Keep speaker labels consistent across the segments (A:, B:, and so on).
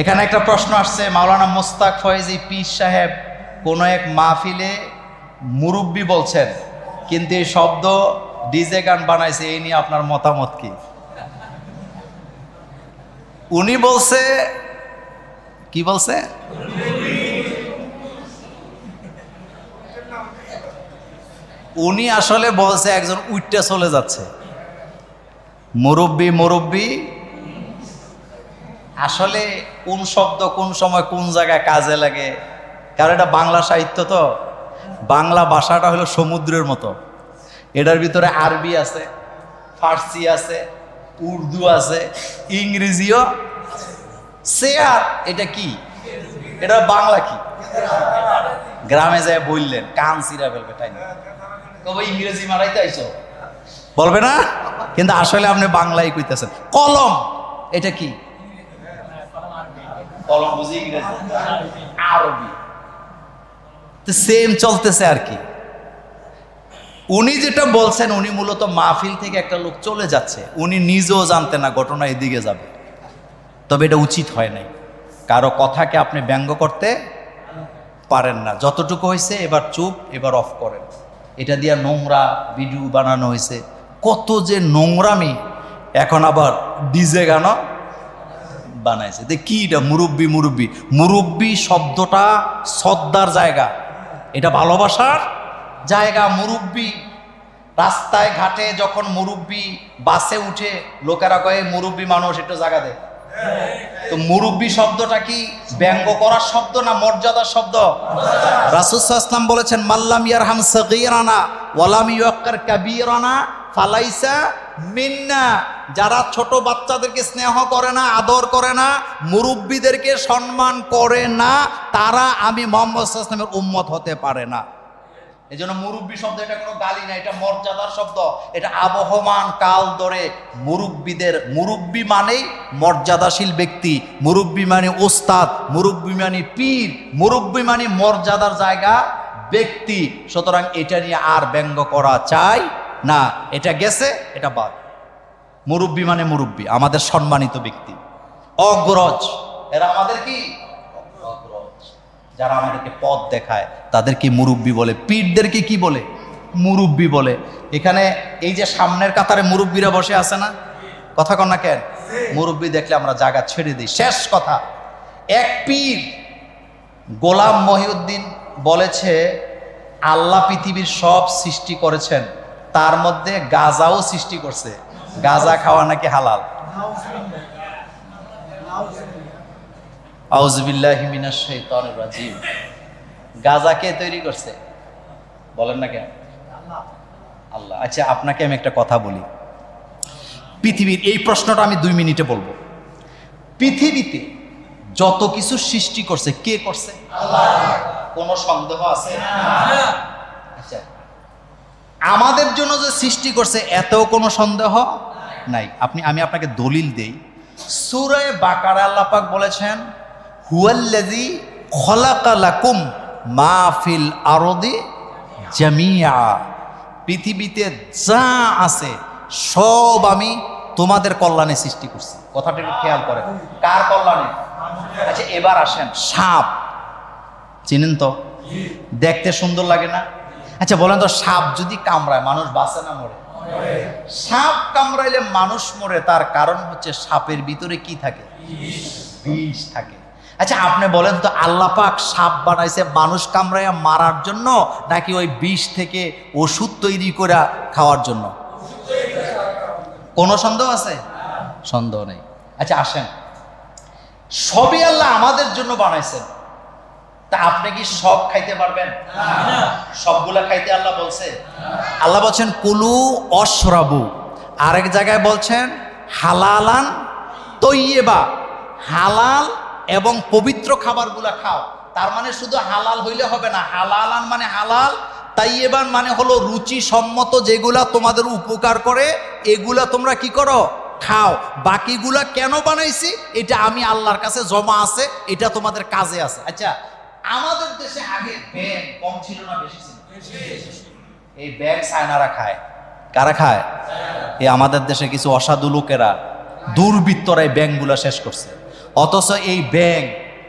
A: এখানে একটা প্রশ্ন আসছে, মাওলানা মোস্তাক ফয়েজি পীর সাহেব কোন এক মাহফিলে মুরব্বি বলছেন, কিন্তু এই শব্দ ডিজে গান বানাইছে, এই নিয়ে আপনার মতামত কি? উনি বলছে, কি বলছে? উনি আসলে বলছে একজন উইটটা চলে যাচ্ছে। মুরব্বি মুরব্বি আসলে কোন শব্দ কোন সময় কোন জায়গায় কাজে লাগে? কারণ এটা বাংলা সাহিত্য তো। বাংলা ভাষাটা হলো সমুদ্রের মতো। এটার ভিতরে আরবি আছে, ফার্সি আছে, উর্দু আছে, ইংরেজিও সেয়ার এটা কি? এটা বাংলা কি? গ্রামে যায় বললেন, কান সিরা ফেলবে, তাই না? তবে ইংরেজি মারাইতে আইছো? বলবে না? কিন্তু আসলে আপনি বাংলাই কইতেছেন। কলম, এটা কি? আরবি তো সেম চলতেছে আর কি। উনি যেটা বলছেন, উনি মূলত মাহফিল থেকে একটা লোক চলে যাচ্ছে। উনি নিজেও জানতেন না, ঘটনা এদিকে যাবে। তবে এটা উচিত হয় নাই। কারও কথাকে আপনি ব্যঙ্গ করতে পারেন না। যতটুকু হয়েছে, এবার চুপ, এবার অফ করেন। এটা দিয়ে নোংরা ভিডিও বানানো হয়েছে। কত যে নোংরামি, এখন আবার ডিজে গানও বানাইছে। যে কি এটা? মুরব্বী, মুরব্বি। মুরব্বি শব্দটা শ্রদ্ধার জায়গা। এটা ভালোবাসার জায়গা, মুরব্বি। রাস্তায়, ঘাটে যখন মুরব্বি বাসে উঠে, লোকেরা কয়ে, মুরব্বী মানুষ, একটু জায়গা দেয় তো মুরব্বী শব্দটা কি ব্যঙ্গ করার শব্দ না মর্যাদার শব্দ? রাসুসাল্লাম বলেছেন মাল্লাম ইয়ারহাম সগীরানা ওয়ালাম ইয়াক্কার কাবীরানা ফালাইসা মিন্না, যারা ছোট বাচ্চাদেরকে স্নেহ করে না, আদর করে না, মুরব্বীদেরকে সম্মান করে না, তারা আমি মোহাম্মদ সাল্লামের উম্মত হতে পারে না। এই জন্য মুরব্বী শব্দ এটা কোনো গালি না, এটা মর্যাদার শব্দ। এটা আবহমান কাল ধরে মুরব্বীদের, মুরব্বী মানেই মর্যাদাশীল ব্যক্তি, মুরব্বী মানে ওস্তাদ, মুরব্বী মানে পীর, মুরব্বী মানে মর্যাদার জায়গা ব্যক্তি। সুতরাং এটা নিয়ে আর ব্যঙ্গ করা চাই না, এটা গেছে, এটা বাদ। মুরব্বী মানে মুরব্বী, আমাদের সম্মানিত ব্যক্তি। অগ্রজ, এরা আমাদের কি? অগ্রজ। যারা আমাদেরকে পথ দেখায়, তাদেরকে মুরব্বি বলে। পীরদেরকে কি বলে? মুরব্বি বলে। এখানে এই যে সামনের কাতারে মুরব্বীরা বসে আছে না? কথা কন না কেন? মুরব্বি দেখলে আমরা জায়গা ছেড়ে দিই। শেষ কথা, এক পীর গোলাম মহিউদ্দিন বলেছে, আল্লাহ পৃথিবীর সব সৃষ্টি করেছেন। তার মধ্যে গাজাও সৃষ্টি করছে। গাজা খাওয়া নাকি হালাল? আউজবিল্লাহি মিনাশ শাইতানির রাজিম। কে তৈরি করছে? বলেন না কেন? আল্লাহ। আচ্ছা আপনাকে আমি একটা কথা বলি। পৃথিবীর এই প্রশ্নটা আমি দুই মিনিটে বলব। পৃথিবীতে যত কিছু সৃষ্টি করছে, কে করছে? কোনো সন্দেহ আছে? আমাদের জন্য যে সৃষ্টি করছে, এতেও কোনো সন্দেহ নাই। আপনি, আমি আপনাকে দলিল দেই। সুরায় বাকার আল্লাপাক বলেছেন হুয়াল্লাজি খলাকালাকুম মাহফিল আরদি জামিয়া পৃথিবীতে যা আছে, সব আমি তোমাদের কল্যাণে সৃষ্টি করছি। কথাটা একটু খেয়াল করেন। কার কল্যাণে? আচ্ছা এবার আসেন, সাপ। চিনেন তো? দেখতে সুন্দর লাগে না? আচ্ছা বলেন তো, সাপ যদি কামড়ায়, মানুষ বাঁচে না মরে? সাপ কামড়াইলে মানুষ মরে, তার কারণ হচ্ছে সাপের ভিতরে কি থাকে? বিষ থাকে। আচ্ছা আপনি বলেন তো, আল্লাহ পাক সাপ বানাইছে, মানুষ কামড়াইয়া মারার জন্য, নাকি ওই বিষ থেকে ওষুধ তৈরি করে খাওয়ার জন্য? কোনো সন্দেহ আছে? সন্দেহ নেই। আচ্ছা আসেন। সবই আল্লাহ আমাদের জন্য বানাইছেন। তা আপনি কি সব খাইতে পারবেন? সবগুলা খাইতে আল্লাহ বলছে। আল্লাহ বলছেন কুলু অশ্রাবু। আরেক জায়গায় বলছেন হালালান তৈয়েবা। হালাল এবং পবিত্র খাবারগুলা খাও। তার মানে শুধু হালাল হইলে হবে না। হালালান মানে হালাল তাইয়েবান মানে হলো রুচি সম্মত যেগুলা তোমাদের উপকার করে এগুলা তোমরা কি করো? খাও। বাকিগুলা কেন বানাইছি? এটা আমি আল্লাহর কাছে জমা আছে এটা তোমাদের কাজে আছে। আচ্ছা আমাদের দেশে আগে ব্যাগ কম ছিল না বেশি ছিল? এই ব্যাগ সায়নারা খায়। কারা খায়? এই আমাদের দেশে কিছু অসাধু লোকেরা দুর্বৃত্তরা এই ব্যাংকগুলা শেষ করছে। অথচ এই ব্যাং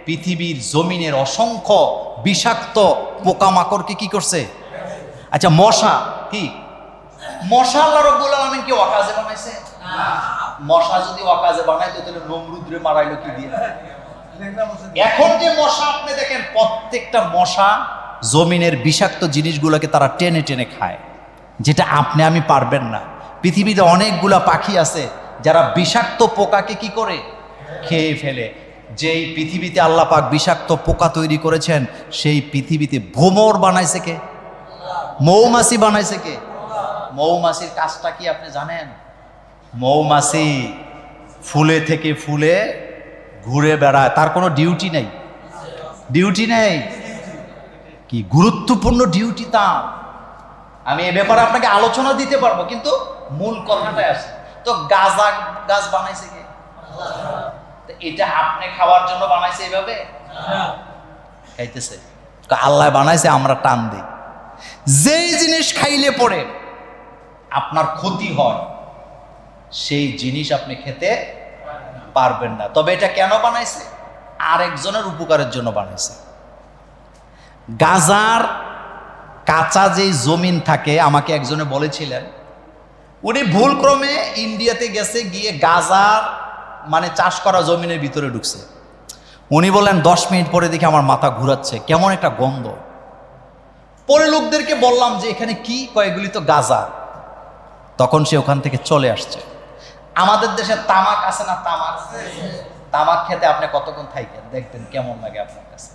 A: পৃথিবীর জমিনের অসংখ্য বিষাক্ত পোকামাকড়কে কি করছে? আচ্ছা মশা কি? মশা আল্লাহ রব্বুল আলমিন কি অকাজে বানাইছে? মশা যদি অকাজে বানাইতো তাহলে নমরুদ্রে মারাইলো কি দিয়ে? এখন যে মশা, আপনি দেখেন প্রত্যেকটা মশা জমিনের বিষাক্ত জিনিসগুলোকে তারা টেনে টেনে খায়, যেটা আপনি, আমি পারবেন না। পৃথিবীতে অনেকগুলা পাখি আছে যারা বিষাক্ত পোকাকে কি করে? খেয়ে ফেলে। যেই পৃথিবীতে আল্লাহ পাক বিষাক্ত পোকা তৈরি করেছেন, সেই পৃথিবীতে ভোমর বানাইছে কে? মৌমাছি বানাইছে কে? মৌমাছির কাজটা কি আপনি জানেন? মৌমাছি ফুলে থেকে ফুলে ঘুরে বেড়ায়, তার কোনো ডিউটি নেই। ডিউটি নেই। কি গুরুত্বপূর্ণ ডিউটি তার। আমি এ ব্যাপারে আপনাকে আলোচনা দিতে পারব, কিন্তু মূল কথাটাই আছে। তো গাজা গাছ বানাইছে কে? এটা আপনি খাওয়ার জন্য বানাইছে এইভাবে খাইতেছে। আল্লাহ বানাইছে, আমরা টান দিই। যেই জিনিস খাইলে পরে আপনার ক্ষতি হয়, সেই জিনিস আপনি খেতে পারবেন না। তবে এটা কেন বানাইছে? আরেকজনের উপকারের জন্য বানাইছে। গাজার কাঁচা যেই জমিন থাকে, আমাকে একজনে বলেছিলেন, উনি ভুলক্রমে ইন্ডিয়াতে গেছে, গিয়ে গাজার মানে চাষ করা জমিনের ভিতরে ঢুকছে। উনি বললেন, দশ মিনিট পরে দেখে আমার মাথা ঘুরাচ্ছে, কেমন একটা গন্ধ। পরে লোকদেরকে বললাম যে, এখানে কি? কয়েকগুলি তো গাজা। তখন সে ওখান থেকে চলে আসছে। আমাদের দেশে তামাক আছে না তামাক? তামাক খেতে আপনি কতক্ষণ থাইকেন? দেখবেন কেমন লাগে আপনার কাছে।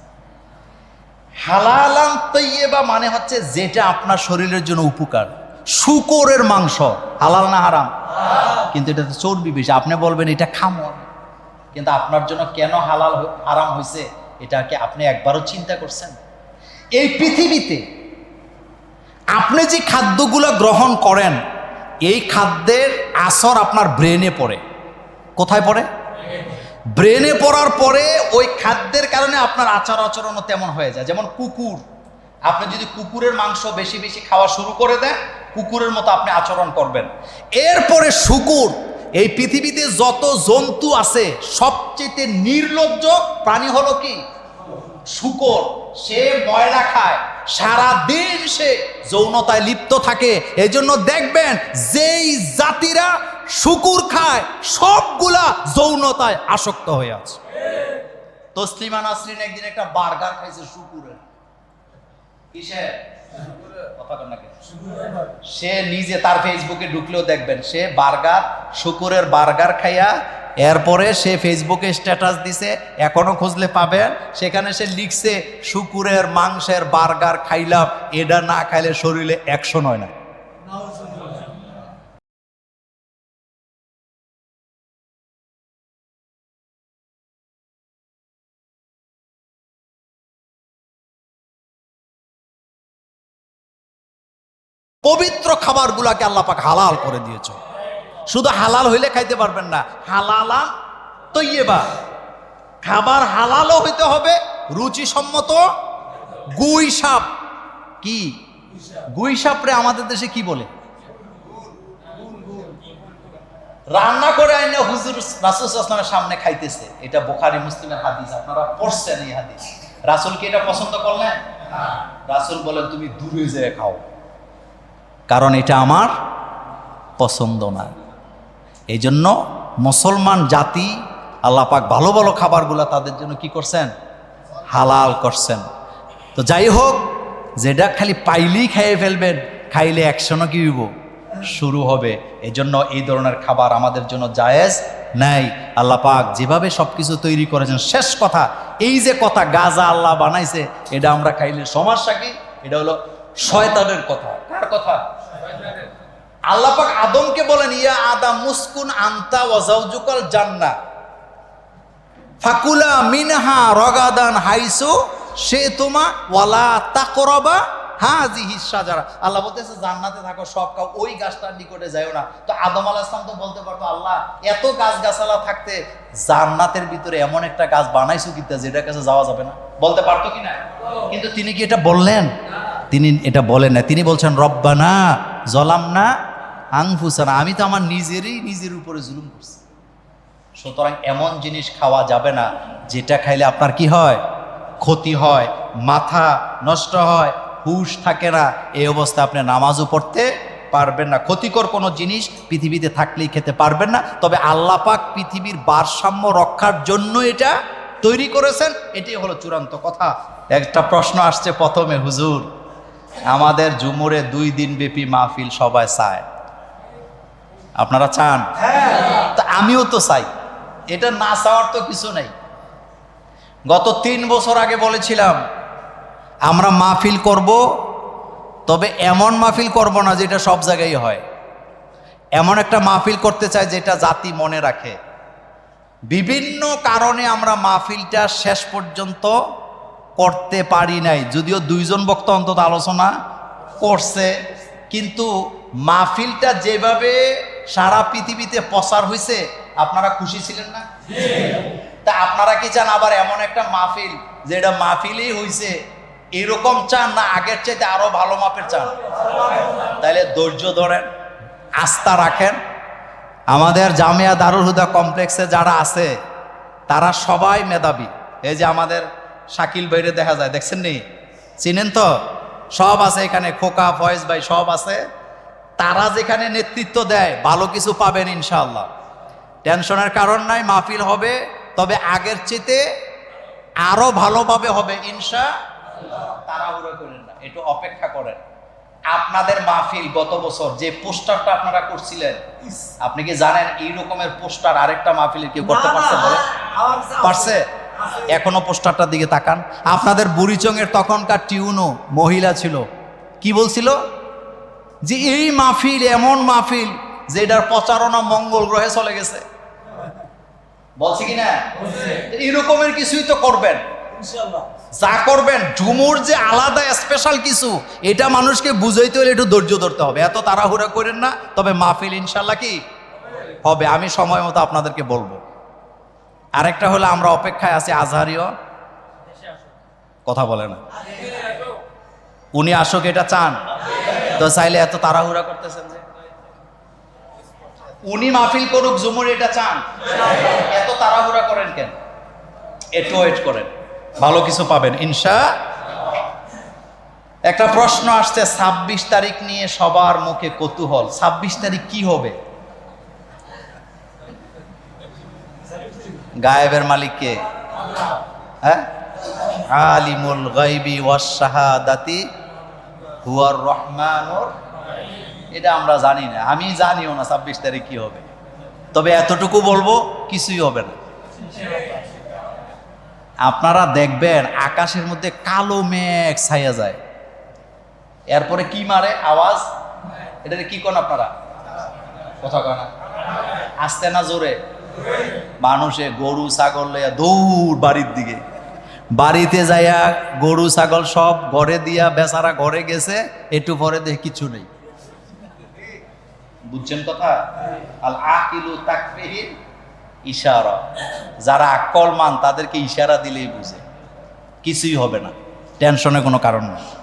A: হালালান তৈবা মানে হচ্ছে যেটা আপনার শরীরের জন্য উপকার। শুকরের মাংস। হালাল না হারাম? কিন্তু এটা তো চর্বি বেশি। আপনি বলবেন, এটা খামো কিন্তু আপনার জন্য কেন হালাল হারাম হয়েছে এটাকে আপনি একবারও চিন্তা করছেন? এই পৃথিবীতে আপনি যে খাদ্যগুলো গ্রহণ করেন এই খাদ্যের আসর আপনার ব্রেনে পড়ে। কোথায় পড়ে? ব্রেনে পড়ার পরে ওই খাদ্যের কারণে আপনার আচার আচরণও তেমন হয়ে যায়। যেমন কুকুর। আপনি যদি কুকুরের মাংস বেশি বেশি খাওয়া শুরু করে দেন, কুকুরের মতো আপনি আচরণ করবেন। এরপরে শুকুর। এই পৃথিবীতে যত জন্তু আছে, সবচেয়ে নির্লজ্জ প্রাণী হলো কি? শুকর। সে ময়লা খায়। সারা দিন সে যৌনতায় লিপ্ত থাকে। এই জন্য দেখবেন যেই জাতিরা শুকুর খায়, সবগুলা যৌনতায় আসক্ত হয়ে আছে। তসলিমা নাসরিন একদিন একটা বার্গার খাইছে শুকুরের। কিসে? সে নিজে তার ফেসবুকে ঢুকলেও দেখবেন সে বার্গার, শুকুরের বার্গার খাইয়া এরপরে সে ফেসবুকে স্ট্যাটাস দিছে, এখনও খুঁজলে পাবেন। সেখানে সে লিখছে, শুকুরের, মাংসের, বার্গার খাইলাম, এটা না খাইলে শরীরে একশো নয় না। পবিত্র খাবারগুলাকে আল্লাহ পাক হালাল করে দিয়েছে। শুধু হালাল হইলে খাইতে পারবেন না। হালালা তৈবা খাবার হালালও হইতে হবে, রুচিসম্মত গুই সাপ। কি? গুই সাপরে আমাদের দেশে কি বলে? রান্না করে আইনে হুজুর রাসুল আসলামের সামনে খাইতেছে। এটা বোখারি, মুসলিমের হাদিস। আপনারা পড়ছেন এই হাদিস। রাসুল কি এটা পছন্দ করলেন? রাসুল বলেন, তুমি দূরে যেয়ে খাও। কারণ এটা আমার পছন্দ না। এই জন্য মুসলমান জাতি আল্লাহ পাক ভালো ভালো খাবারগুলো তাদের জন্য কি করছেন? হালাল করছেন। তো যাই হোক, যেটা খালি পাইলেই খাইয়ে ফেলবেন, খাইলে একশনও কি হইব? শুরু হবে। এই জন্য এই ধরনের খাবার আমাদের জন্য জায়েজ নাই। আল্লাহ পাক যেভাবে সব কিছু তৈরি করেছেন, শেষ কথা, এই যে কথা গাজা আল্লাহ বানাইছে, এটা আমরা খাইলে সমস্যা কি এটা হলো শয়তানের কথা। কার কথা? আল্লাহ পাক আদমকে বলেন, ইয়া আদম মুসকুন আন্তা ওয়াজাউজুকাল জান্নাহ ফাকুলা মিনহা রগাদান হাইসু, সে তোমা ওয়ালা তাকরবা হাজিহি সাজারা আল্লাহ বলতেছে, জান্নাতে থাকো, সব কাউ, ওই গাছটার নিকটে যাইও না। তো আদম আলাহ ইসলাম তো বলতে পারতো, আল্লাহ, এত গাছ গাছালা থাকতে জান্নাতের ভিতরে এমন একটা গাছ বানাইছো কিতা, যেটার কাছে যাওয়া যাবে না? বলতে পারতো কি না? কিন্তু তিনি কি এটা বললেন? তিনি এটা বলেন না তিনি বলছেন, রব্বানা জলাম না আংফুসানা আমি তো আমার নিজেরই নিজের উপরে জুলুম করছি। সুতরাং এমন জিনিস খাওয়া যাবে না, যেটা খাইলে আপনার কি হয়? ক্ষতি হয়, মাথা নষ্ট হয়, হুশ থাকে না, এই অবস্থা আপনি নামাজও পড়তে পারবেন না। ক্ষতিকর কোনো জিনিস পৃথিবীতে থাকলেই খেতে পারবেন না, তবে আল্লাহ পাক পৃথিবীর ভারসাম্য রক্ষার জন্য এটা তৈরি করেছেন। এটাই হলো চূড়ান্ত কথা। একটা প্রশ্ন আসছে প্রথমে, হুজুর, আমাদের ঝুমুরে দুই দিন ব্যাপী মাহফিল সবাই চায়। আপনারা চান? তা আমিও তো চাই। এটা না চাওয়ার তো কিছু নেই। গত তিন বছর আগে বলেছিলাম আমরা মাহফিল করব তবে এমন মাহফিল করব না যেটা সব জায়গায় হয়। এমন একটা মাহফিল করতে চাই যেটা জাতি মনে রাখে। বিভিন্ন কারণে আমরা মাহফিলটা শেষ পর্যন্ত করতে পারি নাই। যদিও দুইজন বক্তা অন্তত আলোচনা করছে কিন্তু মাহফিলটা যেভাবে সারা পৃথিবীতে প্রচার হয়েছে আপনারা খুশি ছিলেন না? তা আপনারা কি চান আবার এমন একটা মাহফিল, যেটা মাহফিলই হয়েছে এরকম চান না, আগের চাইতে আরও ভালো মাপের চান? তাহলে ধৈর্য ধরেন, আস্থা রাখেন। আমাদের জামিয়া দারুল হুদা কমপ্লেক্সে যারা আছে, তারা সবাই মেধাবী। এই যে আমাদের শাকিল বাইরে দেখা যায়, দেখছেন নি? চিনেন তো? সব আছে এখানে, খোকা, ফয়েজ ভাই, সব আছে। তারা যেখানে নেতৃত্ব দেয় ভালো কিছু পাবেন ইনশাল্লাহ টেনশনের কারণ নাই মাহফিল হবে তবে আগের চেতে আরও ভালোভাবে হবে ইনশা। তাড়াহুড়ো করেন না একটু অপেক্ষা করেন। আপনাদের মাহফিল গত বছর যে পোস্টারটা আপনারা করছিলেন আপনি কি জানেন এই রকমের পোস্টার আরেকটা মাহফিলে কেউ করতে পারছে পারছে? এখনও পোস্টারটার দিকে তাকান। আপনাদের বুড়িচংয়ের তখনকার টিউনও মহিলা ছিল। কি বলছিল? যে এই মাহফিল এমন মাহফিল যে এটার প্রচারণা মঙ্গল গ্রহে চলে গেছে। বলছি কি না? এরকমের কিছুই তো করবেন। যা করবেন ঝুমুর যে আলাদা স্পেশাল কিছু এটা মানুষকে বুঝাইতে হলে একটু ধৈর্য ধরতে হবে। এত তাড়াহুড়া করেন না তবে মাহফিল ইনশাল্লাহ কি? হবে। আমি সময় মতো আপনাদেরকে বলব। আরেকটা হলো আমরা অপেক্ষায় আছি আজহারিও। কথা বলে না। উনি আসুক এটা চান। তো চাইলে এত তাড়াহুড়া করতেছেন যে? উনি মাহফিল করুক, জুমুর এটা চান। এত তাড়াহুড়া করেন কেন? একটু ওয়েট করেন। ভালো কিছু পাবেন, ইনশা। একটা প্রশ্ন আসছে, ছাব্বিশ তারিখ নিয়ে সবার মুখে কৌতূহল। ছাব্বিশ তারিখ কি হবে? গায়েবের মালিক কে? হ্যাঁ? আলিমুল গাইবি ওয়াশাহাদাতি হুয়ার রহমানুর এটা আমরা জানি না। আমি জানিও না ছাব্বিশ তারিখ কি হবে। তবে এতটুকু বলব, কিছুই হবে না। আপনারা দেখবেন আকাশের মধ্যে কালো মেঘ ছাইয়া যায়। এরপরে কি মারে? আওয়াজ? এটা কি কোন আপনারা? কথা কনা আসতে না জোরে? মানুষে গরু, ছাগল লইয়া দৌড় বাড়ির দিকে। বাড়িতে যাইয়া গরু, ছাগল সব ঘরে দিয়া বেচারা ঘরে গেছে একটু পরে দেখে কিছু নেই। বুঝছেন কথা? আল আকিলু তাকফিহিন ইশারা। যারা আকলমান, তাদেরকে ইশারা দিলেই বুঝে। কিছুই হবে না। টেনশনের কোনো কারণ নেই।